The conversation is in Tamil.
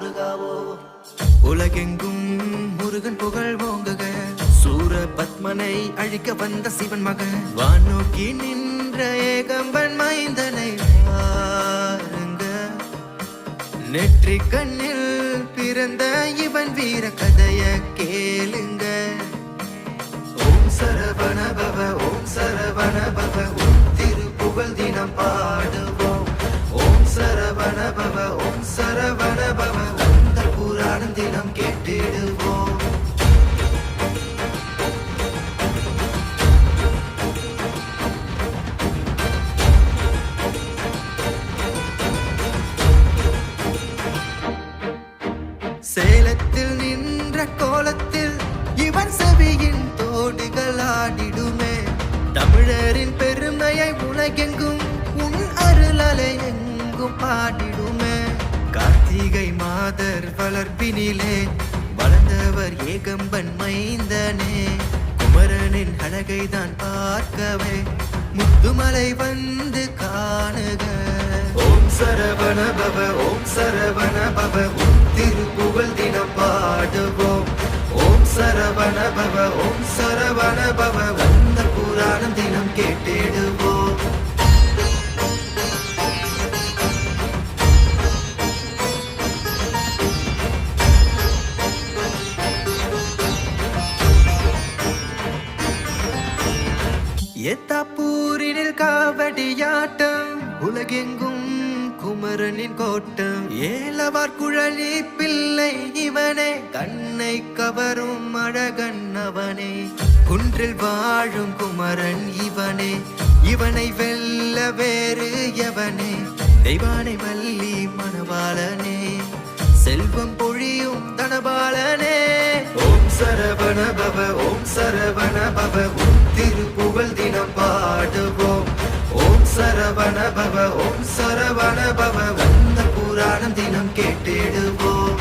முருகாவோ? உலகெங்கும் முருகன் புகழ் ஓங்குக. சூர பத்மனை அழிக்க வந்த சிவன் மகன். வானோக்கி நின்ற ஏகம்பன் மைந்தனை பாருங்க நெற்றி கண்ணில் பிறந்த இவன் வீர கதைய கேளுங்க. என்ற கோலத்தில் இவன் செவியின் தோடுகள் ஆடிடுமே. தமிழரின் பெருமையை உலகெங்கும் உன் அருளலை எங்கும் பாடிடுமே. கார்த்திகை மாதர் வளர்ப்பினிலே வளர்ந்தவர் ஏகம்பன் மைந்தனே. குமரனின் அழகை தான் பார்க்கவே முத்துமலை வந்து காணுக. ஓம் சரவண பவ ஓம் சரவண பவ ஓம் திருப்புகழ் தினம் பாடுவோம். சரவண பவ ஓம் சரவண பவ வந்த புராணம் தினம் கேட்டிடுவோம். எத்தாப்பூரினில் காவடியாட்டம் உலகெங்கும் குமரனின் கோட்டம். ஏலவார் குழலி பிள்ளை இவனே. கண்ணை கவரும் அழகன் அவனே. குன்றில் வாழும் குமரன் இவனே. இவனை வெல்ல வேறு எவனே. தெய்வானை வள்ளி மணவாளனே. செல்வம் பொழியும் தனபாலனே. ஓம் சரவண பவ ஓம் சரவண பவ ஓம் திருப்புவ சரவண பவ ஓம் சரவண பவ வந்த புராணம் தினம் கேட்டிடுவோம்.